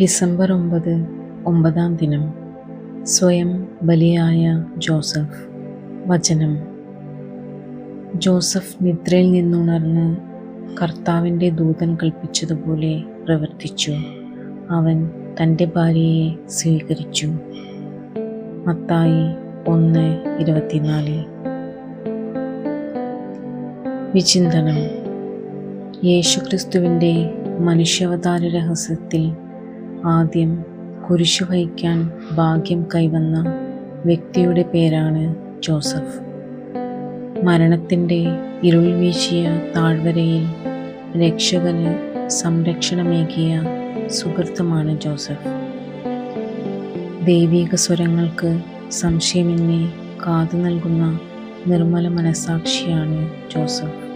December ഒമ്പത് ഒമ്പതാം ദിനം. സ്വയം ബലിയായ ജോസഫ്. വചനം. ജോസഫ് നിദ്രയിൽ നിന്നുണർന്ന് കർത്താവിന്റെ ദൂതൻ കൽപ്പിച്ചതുപോലെ പ്രവർത്തിച്ചു. അവൻ തന്റെ ഭാര്യയെ സ്വീകരിച്ചു. മത്തായി ഒന്ന് ഇരുപത്തിനാല്. വിചിന്തനം. യേശുക്രിസ്തുവിന്റെ മനുഷ്യാവതാര രഹസ്യത്തിൽ ആദ്യം കുരിശു വഹിക്കാൻ ഭാഗ്യം കൈവന്ന വ്യക്തിയുടെ പേരാണ് ജോസഫ്. മരണത്തിന്റെ ഇരുൾ വീശിയ താഴ്വരയിൽ രക്ഷകന് സംരക്ഷണമേകിയ സുഹൃത്തുമാണ് ജോസഫ്. ദൈവീക സ്വരങ്ങൾക്ക് സംശയമിന്നെ കാതു നൽകുന്ന നിർമ്മല മനസാക്ഷിയാണ് ജോസഫ്.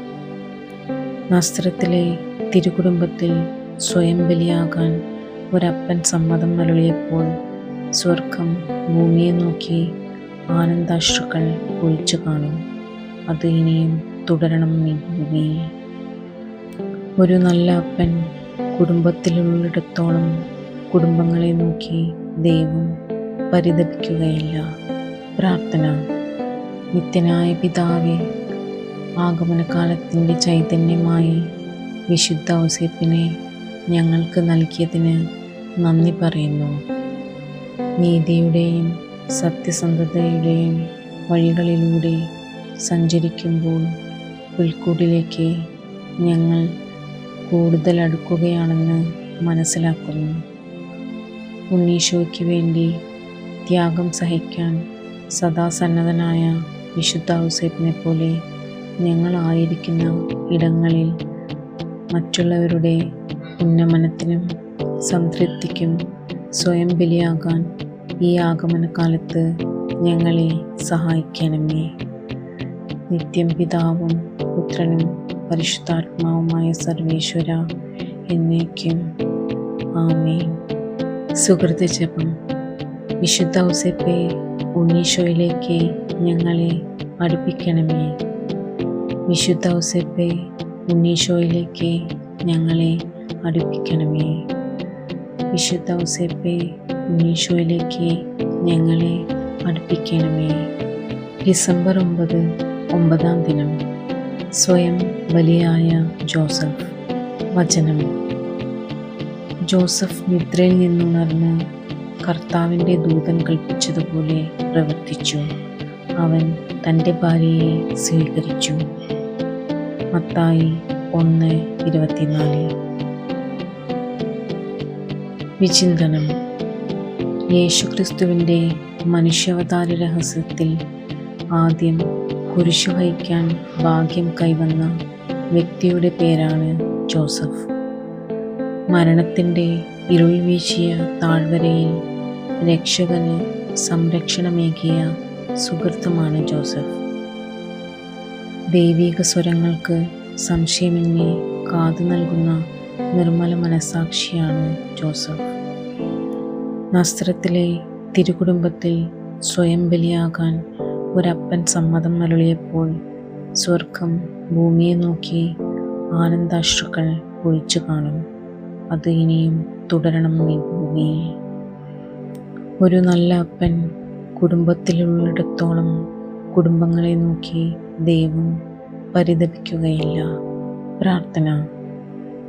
നസ്ത്രത്തിലെ തിരുകുടുംബത്തിൽ സ്വയം ബലിയാകാൻ ഒരപ്പൻ സമ്മതം നൽകിയപ്പോൾ സ്വർഗം ഭൂമിയെ നോക്കി ആനന്ദാശ്രുക്കൾ ഒഴിച്ചു കാണും. അത് ഇനിയും തുടരണം ഈ ഒരു നല്ല അപ്പൻ കുടുംബത്തിലുള്ളിടത്തോളം കുടുംബങ്ങളെ നോക്കി ദൈവം പരിതപിക്കുകയില്ല. പ്രാർത്ഥന. നിത്യനായ പിതാവെ ആഗമനകാലത്തിന്റെ ചൈതന്യമായി വിശുദ്ധ ഔസേപ്പിനെ ഞങ്ങൾക്ക് നൽകിയതിന് നന്ദി പറയുന്നു. നീതിയുടെയും സത്യസന്ധതയുടെയും വഴികളിലൂടെ സഞ്ചരിക്കുമ്പോൾ പുൽക്കൂടിലേക്ക് ഞങ്ങൾ കൂടുതൽ അടുക്കുകയാണെന്ന് മനസ്സിലാക്കുന്നു. ഉണ്ണീശോയ്ക്ക് വേണ്ടി ത്യാഗം സഹിക്കാൻ സദാസന്നദ്ധനായ വിശുദ്ധ ഔസേപ്പിനെ പോലെ ഞങ്ങളായിരിക്കുന്ന ഇടങ്ങളിൽ മറ്റുള്ളവരുടെ ഉന്നമനത്തിനും സംതൃപ്തിക്കും സ്വയം ബലിയാകാൻ ഈ ആഗമനകാലത്ത് ഞങ്ങളെ സഹായിക്കണമേ. നിത്യം പിതാവും പുത്രനും പരിശുദ്ധാത്മാവുമായ സർവേശ്വര എന്നേക്കും. ആമേ സുഹൃത്ത് ജപം. വിശുദ്ധ ഔസപ്പെ ഉണ്ണീശോയിലേക്ക് ഞങ്ങളെ അടുപ്പിക്കണമേ. വിശുദ്ധ ഔസപ്പെ ഉണ്ണീശോയിലേക്ക് ഞങ്ങളെ അടുപ്പിക്കണമേ. വിശുദ്ധ ഔസേപ്പെ ഉണ്ണീശോയിലേക്ക് ഞങ്ങളെ അടുപ്പിക്കണമേ. ഡിസംബർ ഒമ്പത് ഒമ്പതാം ദിനം. സ്വയം ബലിയായ ജോസഫ്. വചനം. ജോസഫ് നിദ്രയിൽ നിന്നുണർന്ന് കർത്താവിന്റെ ദൂതൻ കൽപ്പിച്ചതുപോലെ പ്രവർത്തിച്ചു. അവൻ തന്റെ ഭാര്യയെ സ്വീകരിച്ചു. മത്തായി ഒന്ന് ഇരുപത്തിനാല്. വിചിന്തനം. യേശുക്രിസ്തുവിന്റെ മനുഷ്യാവതാര രഹസ്യത്തിൽ ആദ്യം കുരിശു വഹിക്കാൻ ഭാഗ്യം കൈവന്ന വ്യക്തിയുടെ പേരാണ് ജോസഫ്. മരണത്തിന്റെ ഇരുൾ വീശിയ താഴ്വരയിൽ രക്ഷകന് സംരക്ഷണമേകിയ സുഹൃത്തുമാണ് ജോസഫ്. ദൈവീക സ്വരങ്ങൾക്ക് സംശയമെന്നെ കാതു നൽകുന്ന നിർമ്മല മനസാക്ഷിയാണ് ജോസഫ്. നസ്ത്രത്തിലെ തിരുകുടുംബത്തിൽ സ്വയം ബലിയാകാൻ ഒരപ്പൻ സമ്മതം നലുളിയപ്പോൾ സ്വർഗം ഭൂമിയെ നോക്കി ആനന്ദാശ്രുക്കൾ ഒഴിച്ചു കാണും. അത് ഇനിയും തുടരണം ഈ ഭൂമിയിൽ. ഒരു നല്ല അപ്പൻ കുടുംബത്തിലുള്ളിടത്തോളം കുടുംബങ്ങളെ നോക്കി ദൈവം പരിതപിക്കുകയില്ല. പ്രാർത്ഥന.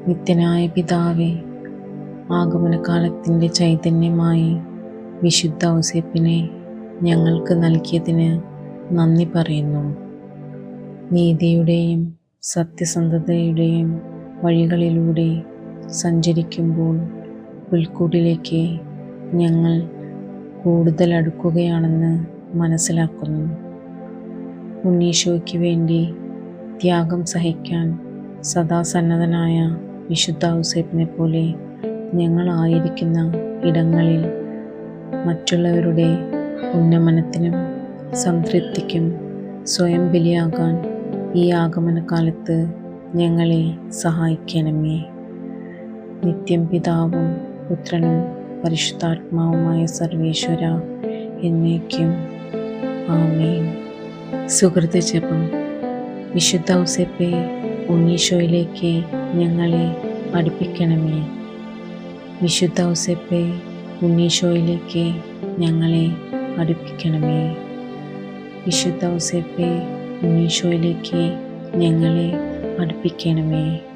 നിത്യനായ പിതാവെ ആഗമനകാലത്തിന്റെ ചൈതന്യമായി വിശുദ്ധ ഔസേപ്പിനെ ഞങ്ങൾക്ക് നൽകിയതിന് നന്ദി പറയുന്നു. നീതിയുടെയും സത്യസന്ധതയുടെയും വഴികളിലൂടെ സഞ്ചരിക്കുമ്പോൾ പുൽക്കൂടിലേക്ക് ഞങ്ങൾ കൂടുതൽ അടുക്കുകയാണെന്ന് മനസ്സിലാക്കുന്നു. ഉണ്ണീശോയ്ക്ക് വേണ്ടി ത്യാഗം സഹിക്കാൻ സദാ വിശുദ്ധ ഔസേപ്പിനെ പോലെ ഞങ്ങളായിരിക്കുന്ന ഇടങ്ങളിൽ മറ്റുള്ളവരുടെ ഉന്നമനത്തിനും സംതൃപ്തിക്കും സ്വയം ബലിയാകാൻ ഈ ആഗമനകാലത്ത് ഞങ്ങളെ സഹായിക്കണമേ. നിത്യം പിതാവും പുത്രനും പരിശുദ്ധാത്മാവുമായ സർവേശ്വര എന്നേക്കും. ആമേൻ. സുഹൃത്ത് ജപം. വിശുദ്ധ ഔസേപ്പെ ഉണ്ണീശോയിലേക്ക് ഞങ്ങളെ പഠിപ്പിക്കണമേ. വിശുദ്ധ ഔസപ്പെ ഉണ്ണീശോയിലേക്ക് ഞങ്ങളെ പഠിപ്പിക്കണമേ. വിശുദ്ധ ഔസപ്പെ ഉണ്ണീശോയിലേക്ക് ഞങ്ങളെ അടുപ്പിക്കണമേ